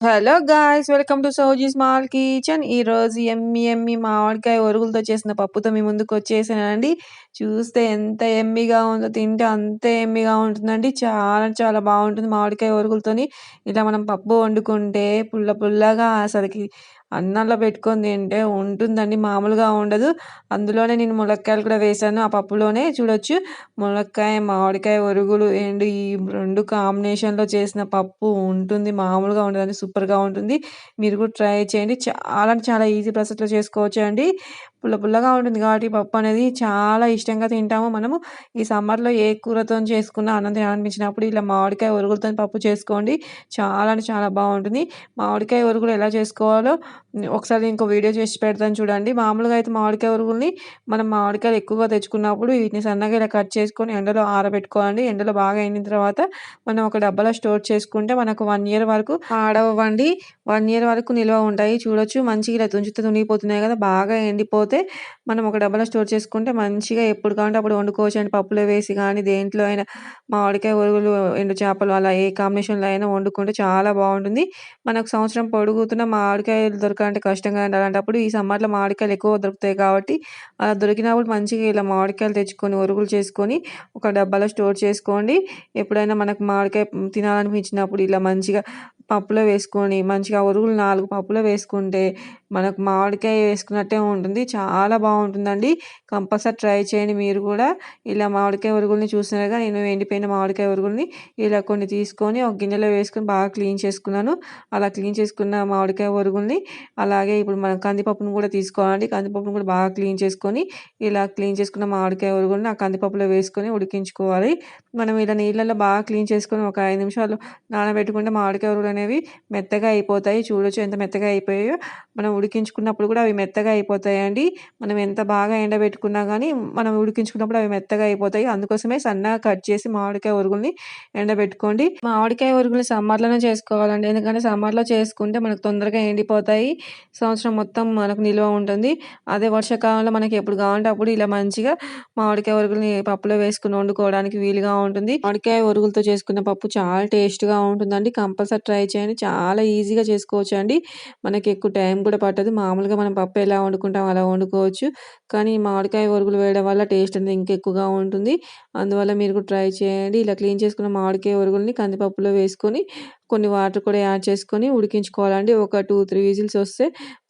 Hello guys welcome to Soji small kitchen. ఈరోజు ఎమ్మి ఎమ్మి మామిడికాయ ఒరుగులతో చేసిన పప్పుతో మీ ముందుకు వచ్చేసానండి. చూస్తే ఎంత ఎమ్మిగా ఉందో తింటే అంతే ఎమ్మిగా ఉంటుందండి. చాలా చాలా బాగుంటుంది మామిడికాయ ఒరుగులతోని. ఇలా మనం పప్పు వండుకుంటే పుల్ల పుల్లగా అసలుకి అన్నంలో పెట్టుకొని తింటే ఉంటుందండి మామూలుగా ఉండదు. అందులోనే నేను ములక్కాయలు కూడా వేసాను. ఆ పప్పులోనే చూడొచ్చు. ములక్కాయ మామిడికాయ ఒరుగులు అండ్ ఈ రెండు కాంబినేషన్లో చేసిన పప్పు ఉంటుంది. మామూలుగా ఉండదండి సూపర్గా ఉంటుంది. మీరు కూడా ట్రై చేయండి. చాలా చాలా ఈజీ ప్రాసెస్లో చేసుకోవచ్చు అండి పుల్ల పుల్లగా ఉంటుంది కాబట్టి పప్పు అనేది చాలా ఇష్టంగా తింటాము. మనము ఈ సమ్మర్లో ఏ కూరతో చేసుకున్న ఆనందం అనిపించినప్పుడు ఇలా మామిడికాయ ఒరుగులతో పప్పు చేసుకోండి. చాలా అంటే చాలా బాగుంటుంది. మామిడికాయ ఒరుగులు ఎలా చేసుకోవాలో ఒకసారి ఇంకో వీడియో చేసి పెడతాను చూడండి. మామూలుగా అయితే మామిడికాయ ఉరుగుల్ని మనం మామిడికాయలు ఎక్కువగా తెచ్చుకున్నప్పుడు వీటిని సన్నగా ఇలా కట్ చేసుకొని ఎండలో ఆరబెట్టుకోవాలి ఎండలో బాగా ఎండిన తర్వాత మనం ఒక డబ్బాలో స్టోర్ చేసుకుంటే మనకు వన్ ఇయర్ వరకు ఆడవండి వన్ ఇయర్ వరకు నిల్వ ఉంటాయి. చూడొచ్చు. మంచిగా ఇలా తుంచుతూ తునిగిపోతున్నాయి కదా. బాగా లేకపోతే మనం ఒక డబ్బాలో స్టోర్ చేసుకుంటే మంచిగా ఎప్పుడు కావాలంటే అప్పుడు వండుకోవచ్చు అండి పప్పులో వేసి కానీ దేంట్లో అయినా మామిడికాయ ఉరుగులు ఎండు చేపలు అలా ఏ కాంబినేషన్లో అయినా వండుకుంటే చాలా బాగుంటుంది. మనకు సంవత్సరం పొడుగుతున్న మామిడికాయలు దొరకాలంటే కష్టంగా అలాంటప్పుడు ఈ సమ్మర్లో మామిడికాయలు ఎక్కువ దొరుకుతాయి కాబట్టి అలా దొరికినప్పుడు మంచిగా ఇలా మామిడికాయలు తెచ్చుకొని ఉరుగులు చేసుకొని ఒక డబ్బాలో స్టోర్ చేసుకోండి. ఎప్పుడైనా మనకు మామిడికాయ తినాలనిపించినప్పుడు ఇలా మంచిగా పప్పులో వేసుకొని మంచిగా ఉరుగులు నాలుగు పప్పులో వేసుకుంటే మనకు మామిడికాయ వేసుకున్నట్టే ఉంటుంది. చాలా బాగుంటుందండి. కంపల్సరీ ట్రై చేయండి మీరు కూడా. ఇలా మామిడికాయ ఉరుగుల్ని చూసినారుగా నేను ఎండిపోయిన మామిడికాయ ఉరుగుల్ని ఇలా కొన్ని తీసుకొని ఒక గిన్నెలో వేసుకొని బాగా క్లీన్ చేసుకున్నాను. అలా క్లీన్ చేసుకున్న మామిడికాయ ఉరుగుల్ని అలాగే ఇప్పుడు మనం కందిపప్పును కూడా తీసుకోవాలండి. కందిపప్పును కూడా బాగా క్లీన్ చేసుకొని ఇలా క్లీన్ చేసుకున్న మామిడికాయ ఉరుగుల్ని ఆ కందిపప్పులో వేసుకొని ఉడికించుకోవాలి. మనం ఇలా నీళ్ళల్లో బాగా క్లీన్ చేసుకొని ఒక ఐదు నిమిషాలు నానబెట్టుకుంటే మామిడికాయ ఉరుగులు అనేవి మెత్తగా అయిపోతాయి. చూడొచ్చు ఎంత మెత్తగా అయిపోయాయో. మనం ఉడికించుకున్నప్పుడు కూడా అవి మెత్తగా అయిపోతాయండి. మనం ఎంత బాగా ఎండబెట్టుకున్నా కానీ మనం ఉడికించుకున్నప్పుడు అవి మెత్తగా అయిపోతాయి. అందుకోసమే సన్నగా కట్ చేసి మామిడికాయ ఉరుగుల్ని ఎండబెట్టుకోండి. మామిడికాయ ఉరుగులు సమ్మర్లోనే చేసుకోవాలండి. ఎందుకంటే సమ్మర్లో చేసుకుంటే మనకు తొందరగా ఎండిపోతాయి. సంవత్సరం మొత్తం మనకు నిల్వ ఉంటుంది. అదే వర్షాకాలంలో మనకి ఎప్పుడు కావాలంటే అప్పుడు ఇలా మంచిగా మామిడికాయ ఉరుగుల్ని పప్పులో వేసుకుని వండుకోవడానికి వీలుగా ఉంటుంది. మామిడికాయ ఉరుగులతో చేసుకున్న పప్పు చాలా టేస్ట్గా ఉంటుందండి. కంపల్సరీ ట్రై చేయండి. చాలా ఈజీగా చేసుకోవచ్చు అండి. మనకి ఎక్కువ టైం కూడా పట్టదు. మామూలుగా మనం పప్పు ఎలా వండుకుంటాం అలా వండుకోవచ్చు. కానీ మామిడికాయ ఒరుగులు వేయడం వల్ల టేస్ట్ అనేది ఇంకెక్కువగా ఉంటుంది. అందువల్ల మీరు కూడా ట్రై చేయండి. ఇలా క్లీన్ చేసుకున్న మామిడికాయ ఒరుగుల్ని కందిపప్పులో వేసుకొని కొన్ని వాటర్ కూడా యాడ్ చేసుకొని ఉడికించుకోవాలండి. ఒక టూ త్రీ విజిల్స్ వస్తే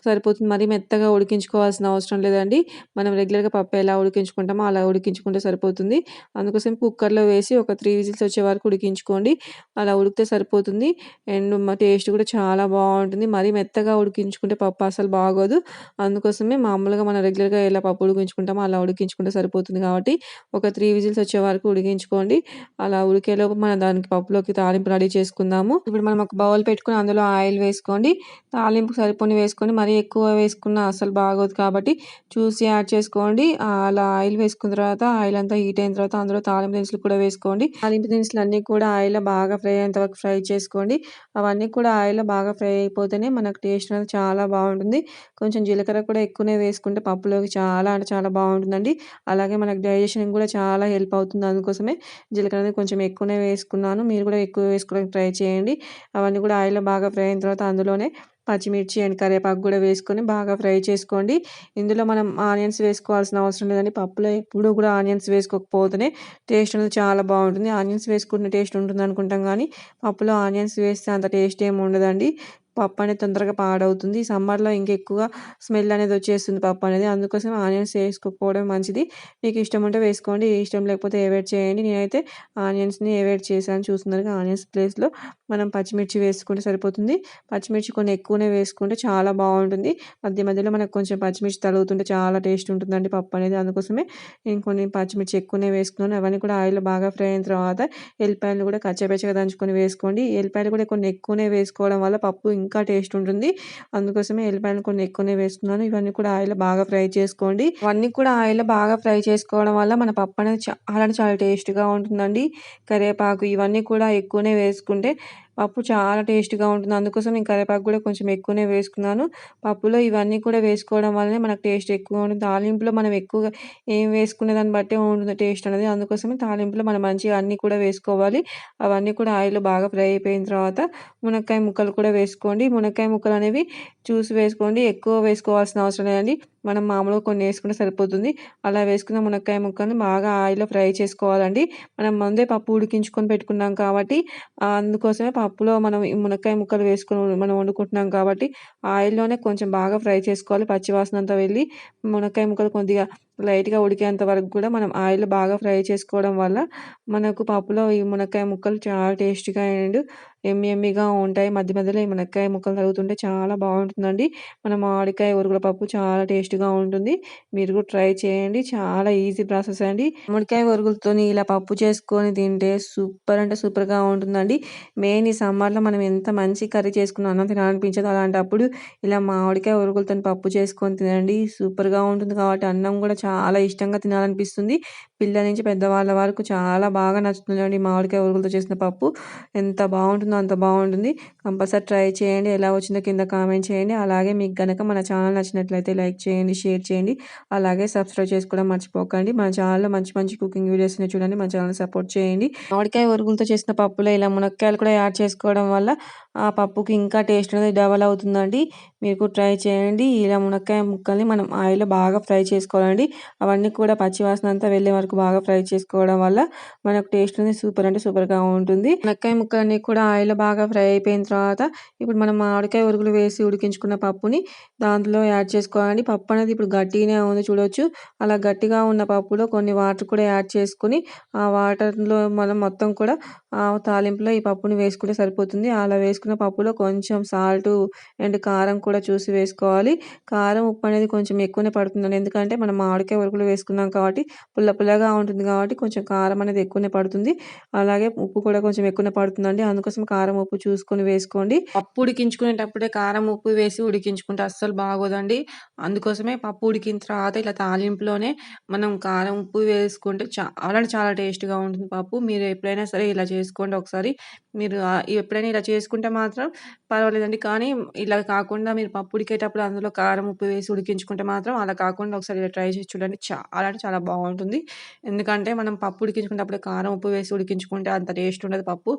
సరిపోతుంది. మరీ మెత్తగా ఉడికించుకోవాల్సిన అవసరం లేదండి. మనం రెగ్యులర్గా పప్పు ఎలా ఉడికించుకుంటామో అలా ఉడికించుకుంటే సరిపోతుంది. అందుకోసం కుక్కర్లో వేసి ఒక త్రీ విజిల్స్ వచ్చే వరకు ఉడికించుకోండి. అలా ఉడికితే సరిపోతుంది. అండ్ టేస్ట్ కూడా చాలా బాగుంటుంది. మరీ మెత్తగా ఉడికించుకుంటే పప్పు అసలు బాగోదు. అందుకోసమే మామూలుగా మనం రెగ్యులర్గా ఎలా పప్పు ఉడికించుకుంటామో అలా ఉడికించుకుంటే సరిపోతుంది కాబట్టి ఒక త్రీ విజిల్స్ వచ్చే వరకు ఉడికించుకోండి. అలా ఉడికేలోపు మనం దానికి పప్పులోకి తాలింపు రెడీ చేసుకుందాము. ఇప్పుడు మనం ఒక బౌల్ పెట్టుకుని అందులో ఆయిల్ వేసుకోండి. తాలింపు సరిపోని వేసుకొని మరీ ఎక్కువ వేసుకున్న అసలు బాగోదు కాబట్టి చూసి యాడ్ చేసుకోండి. అలా ఆయిల్ వేసుకున్న తర్వాత ఆయిల్ అంతా హీట్ అయిన తర్వాత అందులో తాలింపు దినుసులు కూడా వేసుకోండి. తాలింపు దినుసులు అన్నీ కూడా ఆయిల్లో బాగా ఫ్రై అయ్యేంత వరకు ఫ్రై చేసుకోండి. అవన్నీ కూడా ఆయిల్లో బాగా ఫ్రై అయిపోతేనే మనకు టేస్ట్ అనేది చాలా బాగుంటుంది. కొంచెం జీలకర్ర కూడా ఎక్కువనే వేసుకుంటే పప్పులోకి చాలా అంటే చాలా బాగుంటుందండి. అలాగే మనకు డైజెషన్ కూడా చాలా హెల్ప్ అవుతుంది అందుకోసమే. జీలకర్ర అనేది కొంచెం ఎక్కువనే వేసుకున్నాను. మీరు కూడా ఎక్కువ వేసుకోవడానికి ట్రై చేయండి. అవన్నీ కూడా ఆయిల్లో బాగా ఫ్రై అయిన తర్వాత అందులోనే పచ్చిమిర్చి అండ్ కరివేపాకు కూడా వేసుకొని బాగా ఫ్రై చేసుకోండి. ఇందులో మనం ఆనియన్స్ వేసుకోవాల్సిన అవసరం లేదండి. పప్పులో ఎప్పుడు కూడా ఆనియన్స్ వేసుకోకపోతేనే టేస్ట్ అనేది చాలా బాగుంటుంది. ఆనియన్స్ వేసుకున్న టేస్ట్ ఉంటుంది అనుకుంటాం కానీ పప్పులో ఆనియన్స్ వేస్తే అంత టేస్ట్ ఏమి ఉండదండి. పప్పు అనేది తొందరగా పాడవుతుంది. సమ్మర్లో ఇంకెక్కువ స్మెల్ అనేది వచ్చేస్తుంది పప్పు అనేది అందుకోసం ఆనియన్స్ వేసుకోకపోవడం మంచిది. మీకు ఇష్టం ఉంటే వేసుకోండి. ఇష్టం లేకపోతే అవాయిడ్ చేయండి. నేనైతే ఆనియన్స్ని అవాయిడ్ చేశాను. చూస్తున్నారు ఆనియన్స్ ప్లేస్లో మనం పచ్చిమిర్చి వేసుకుంటే సరిపోతుంది. పచ్చిమిర్చి కొన్ని ఎక్కువనే వేసుకుంటే చాలా బాగుంటుంది. మధ్య మధ్యలో మనకు కొంచెం పచ్చిమిర్చి తలుగుతుంటే చాలా టేస్ట్ ఉంటుందండి పప్పు అనేది అందుకోసమే నేను కొన్ని పచ్చిమిర్చి ఎక్కువనే వేసుకున్నాను. అవన్నీ కూడా ఆయిల్లో బాగా ఫ్రై అయిన తర్వాత ఎల్లిపాయలు కూడా కచ్చపచ్చగా దంచుకొని వేసుకోండి. ఎల్లిపాయలు కూడా కొన్ని ఎక్కువనే వేసుకోవడం వల్ల పప్పు ఇంకా టేస్ట్ ఉంటుంది. అందుకోసమే ఎల్లిపాయలు కొన్ని ఎక్కువనే వేసుకున్నాను. ఇవన్నీ కూడా ఆయిల్ బాగా ఫ్రై చేసుకోండి. ఇవన్నీ కూడా ఆయిల్ బాగా ఫ్రై చేసుకోవడం వల్ల మన పప్పు అనేది చాలా చాలా టేస్ట్గా ఉంటుందండి. కరివేపాకు ఇవన్నీ కూడా ఎక్కువనే వేసుకుంటే పప్పు చాలా టేస్ట్‌గా ఉంటుంది. అందుకోసం నేను కరివేపాకు కూడా కొంచెం ఎక్కువనే వేసుకున్నాను. పప్పులో ఇవన్నీ కూడా వేసుకోవడం వల్లనే మనకు టేస్ట్ ఎక్కువ ఉంటుంది. తాలింపులో మనం ఎక్కువగా ఏం వేసుకునే దాన్ని బట్టే ఉంటుంది టేస్ట్ అనేది. అందుకోసమే తాలింపులో మనం మంచిగా అన్నీ కూడా వేసుకోవాలి. అవన్నీ కూడా ఆయిల్‌లో బాగా ఫ్రై అయిపోయిన తర్వాత మునక్కాయ ముక్కలు కూడా వేసుకోండి. మునక్కాయ ముక్కలు అనేవి చూసి వేసుకోండి. ఎక్కువ వేసుకోవాల్సిన అవసరం లేదండి. మనం మామూలుగా కొన్ని వేసుకుంటే సరిపోతుంది. అలా వేసుకున్న మునక్కాయ ముక్కల్ని బాగా ఆయిల్‌లో ఫ్రై చేసుకోవాలండి. మనం ముందే పప్పు ఉడికించుకొని పెట్టుకున్నాం కాబట్టి అందుకోసమే పప్పులో మనం మునక్కాయ ముక్కలు వేసుకొని మనం వండుకుంటున్నాం కాబట్టి ఆయిల్‌లోనే కొంచెం బాగా ఫ్రై చేసుకోవాలి. పచ్చివాసన అంతా వెళ్ళి మునక్కాయ ముక్కలు కొద్దిగా లైట్‌గా ఉడికేంత వరకు కూడా మనం ఆయిల్ బాగా ఫ్రై చేసుకోవడం వల్ల మనకు పప్పులో ఈ మునక్కాయ ముక్కలు చాలా టేస్టీగా అండ్ ఎమ్మి ఎమ్మిగా ఉంటాయి. మధ్య మధ్యలో ఈ మునక్కాయ ముక్కలు తగులుతుంటే చాలా బాగుంటుందండి. మన మామిడికాయ ఊరుగుల పప్పు చాలా టేస్ట్గా ఉంటుంది. మీరు కూడా ట్రై చేయండి. చాలా ఈజీ ప్రాసెస్ అండి. మామిడికాయ ఒరుగులతోని ఇలా పప్పు చేసుకొని తింటే సూపర్ అంటే సూపర్‌గా ఉంటుందండి. మెయిన్ ఈ సమ్మర్‌లో మనం ఎంత మంచి కర్రీ చేసుకున్న అన్నం తినాలనిపించదు. అలాంటప్పుడు ఇలా మామిడికాయ ఒరుగులతోని పప్పు చేసుకొని తినండి. సూపర్‌గా ఉంటుంది కాబట్టి అన్నం కూడా చాలా ఇష్టంగా తినాలనిపిస్తుంది. పిల్లల నుంచి పెద్దవాళ్ళ వరకు చాలా బాగా నచ్చుతుందండి మామిడికాయ ఉరుగులతో చేసిన పప్పు. ఎంత బాగుంటుందో అంత బాగుంటుంది. కంపల్సరీ ట్రై చేయండి. ఎలా వచ్చిందో కింద కామెంట్ చేయండి. అలాగే మీకు కనుక మన ఛానల్ నచ్చినట్లయితే లైక్ చేయండి, షేర్ చేయండి. అలాగే సబ్స్క్రైబ్ చేసుకోవడం మర్చిపోకండి. మన ఛానల్‌లో మంచి మంచి కుకింగ్ వీడియోస్ చూడండి. మన ఛానల్ సపోర్ట్ చేయండి. మామిడికాయ ఉరుగులతో చేసిన పప్పులో ఇలా మునక్కాయలు కూడా యాడ్ చేసుకోవడం వల్ల ఆ పప్పుకి ఇంకా టేస్ట్ అనేది డబల్ అవుతుందండి. మీరు ట్రై చేయండి. ఇలా మునక్కాయ ముక్కల్ని మనం ఆయిల్‌లో బాగా ఫ్రై చేసుకోవాలండి. అవన్నీ కూడా పచ్చివాసన అంతా వెళ్ళే వరకు బాగా ఫ్రై చేసుకోవడం వల్ల మనకు టేస్ట్ అనేది సూపర్ అంటే సూపర్‌గా ఉంటుంది. మునక్కాయ ముక్కలన్నీ కూడా ఆయిల్ బాగా ఫ్రై అయిపోయిన తర్వాత ఇప్పుడు మనం మామిడికాయ ఉరుగులు వేసి ఉడికించుకున్న పప్పుని దాంట్లో యాడ్ చేసుకోవాలండి. పప్పు అనేది ఇప్పుడు గట్టిగానే ఉంది చూడొచ్చు. అలా గట్టిగా ఉన్న పప్పులో కొన్ని వాటర్ కూడా యాడ్ చేసుకుని ఆ వాటర్‌లో మనం మొత్తం కూడా ఆ తాలింపులో ఈ పప్పుని వేసుకుంటే సరిపోతుంది. అలా వేసుకున్న పప్పులో కొంచెం సాల్ట్ అండ్ కారం కూడా చూసి వేసుకోవాలి. కారం, ఉప్పు అనేది కొంచెం ఎక్కువనే పడుతుందండి. ఎందుకంటే మనం మామిడికాయ ఉరుగులు వేసుకున్నాం కాబట్టి పుల్ల పుల్లగా ఉంటుంది కాబట్టి కొంచెం కారం అనేది ఎక్కువనే పడుతుంది. అలాగే ఉప్పు కూడా కొంచెం ఎక్కువనే పడుతుందండి. అందుకోసం కారం, ఉప్పు చూసుకొని వేసుకోండి. పప్పు ఉడికించుకునేటప్పుడే కారం, ఉప్పు వేసి ఉడికించుకుంటే అస్సలు బాగోదండి. అందుకోసమే పప్పు ఉడికిన తర్వాత ఇలా తాలింపులోనే మనం కారం, ఉప్పు వేసుకుంటే చాలా అంటే చాలా టేస్ట్‌గా ఉంటుంది పప్పు. మీరు ఎప్పుడైనా సరే ఇలా చేసుకోండి ఒకసారి. మీరు ఎప్పుడైనా ఇలా చేసుకుంటే మాత్రం పర్వాలేదండి. కానీ ఇలా కాకుండా మీరు పప్పు ఉడికేటప్పుడు అందులో కారం, ఉప్పు వేసి ఉడికించుకుంటే మాత్రం అలా కాకుండా ఒకసారి ఇలా ట్రై చేసి చూడండి. చాలా అంటే చాలా బాగుంటుంది. ఎందుకంటే మనం పప్పు ఉడికించుకునేటప్పుడు కారం, ఉప్పు వేసి ఉడికించుకుంటే అంత టేస్ట్ ఉండదు పప్పు.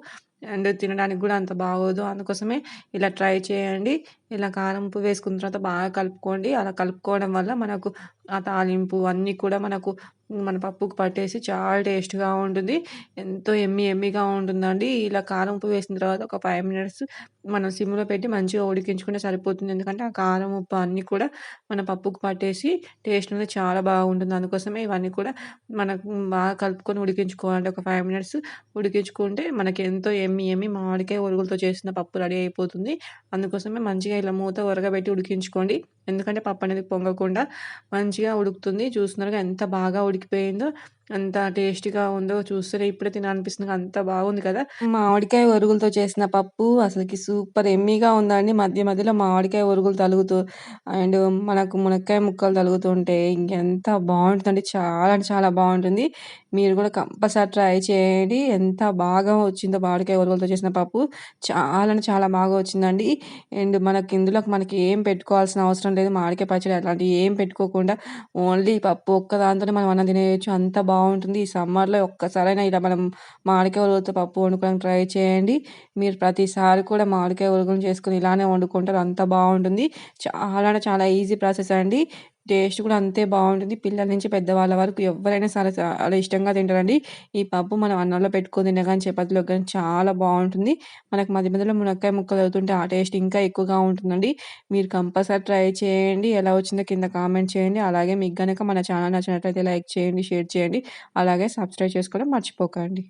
అండ్ తినడానికి కూడా అంత బాగోదు. అందుకోసమే ఇలా ట్రై చేయండి. ఇలా కారం, ఉప్పు వేసుకున్న తర్వాత బాగా కలుపుకోండి. అలా కలుపుకోవడం వల్ల మనకు ఆ తాలింపు అన్నీ కూడా మనకు మన పప్పుకు పట్టేసి చాలా టేస్ట్‌గా ఉంటుంది. ఎంతో ఎమ్మి ఎమ్మిగా ఉంటుందండి. ఇలా కారం, ఉప్పు వేసిన తర్వాత ఒక ఫైవ్ మినిట్స్ మనం సిమ్‌లో పెట్టి మంచిగా ఉడికించుకుంటే సరిపోతుంది. ఎందుకంటే ఆ కారం, ఉప్పు అన్నీ కూడా మన పప్పుకు పట్టేసి టేస్ట్ అనేది చాలా బాగుంటుంది. అందుకోసమే ఇవన్నీ కూడా మనకు బాగా కలుపుకొని ఉడికించుకోవాలంటే ఒక ఫైవ్ మినిట్స్ ఉడికించుకుంటే మనకి ఎంతో ఎమ్మి ఎమ్మి మామిడికాయ ఒరుగులతో చేసిన పప్పు రెడీ అయిపోతుంది. అందుకోసమే మంచిగా ఇలా మూత ఉరగబెట్టి ఉడికించుకోండి. ఎందుకంటే పప్పు అనేది పొంగకుండా మంచిగా ఉడుకుతుంది. చూస్తున్నారుగా ఎంత బాగా ఉడికిపోయిందో. ఎంత టేస్టీగా ఉందో చూస్తేనే ఇప్పుడే తినాలనిపిస్తుంది. అంత బాగుంది కదా! మామిడికాయ ఒరుగులతో చేసిన పప్పు అసలుకి సూపర్ ఎమ్మీగా ఉందండి. మధ్య మధ్యలో మామిడికాయ ఒరుగులు తలుగుతూ అండ్ మనకు మునక్కాయ ముక్కలు తలుగుతుంటే ఇంకెంత బాగుంటుందండి. చాలా అంటే చాలా బాగుంటుంది. మీరు కూడా కంపల్సరీ ట్రై చేయండి. ఎంత బాగా వచ్చిందో మామిడికాయ ఒరుగులతో చేసిన పప్పు. చాలా చాలా బాగా వచ్చిందండి. అండ్ మనకి ఇందులోకి మనకి ఏం పెట్టుకోవాల్సిన అవసరం లేదు. మామిడికాయ పచ్చడి అలాంటివి ఏం పెట్టుకోకుండా ఓన్లీ పప్పు ఒక్క దాంతోనే మనం అన్నం తినేయొచ్చు. అంత బాగుంటుంది. ఈ సమ్మర్‌లో ఒక్కసారైనా ఇలా మనం మామిడికాయ ఒరుగులతో పప్పు వండుకోవడానికి ట్రై చేయండి. మీరు ప్రతిసారి కూడా మామిడికాయ ఒరుగులు చేసుకుని ఇలానే వండుకుంటారు. అంత బాగుంటుంది. చాలా అంటే చాలా ఈజీ ప్రాసెస్ అండి. టేస్ట్ కూడా అంతే బాగుంటుంది. పిల్లల నుంచి పెద్దవాళ్ళ వరకు ఎవరైనా సరే చాలా ఇష్టంగా తింటారండి. ఈ పప్పు మనం అన్నంలో పెట్టుకొని తిన్నా గానీ, కానీ చాలా బాగుంటుంది. మనకు మధ్య మధ్యలో మునక్కాయ ముక్కలు అవుతుంటే ఆ టేస్ట్ ఇంకా ఎక్కువగా ఉంటుందండి. మీరు కంపల్సరీ ట్రై చేయండి. ఎలా వచ్చిందో కింద కామెంట్ చేయండి. అలాగే మీకు కనుక మన ఛానల్ నచ్చినట్లయితే లైక్ చేయండి, షేర్ చేయండి. అలాగే సబ్స్క్రైబ్ చేసుకోవడం మర్చిపోకండి.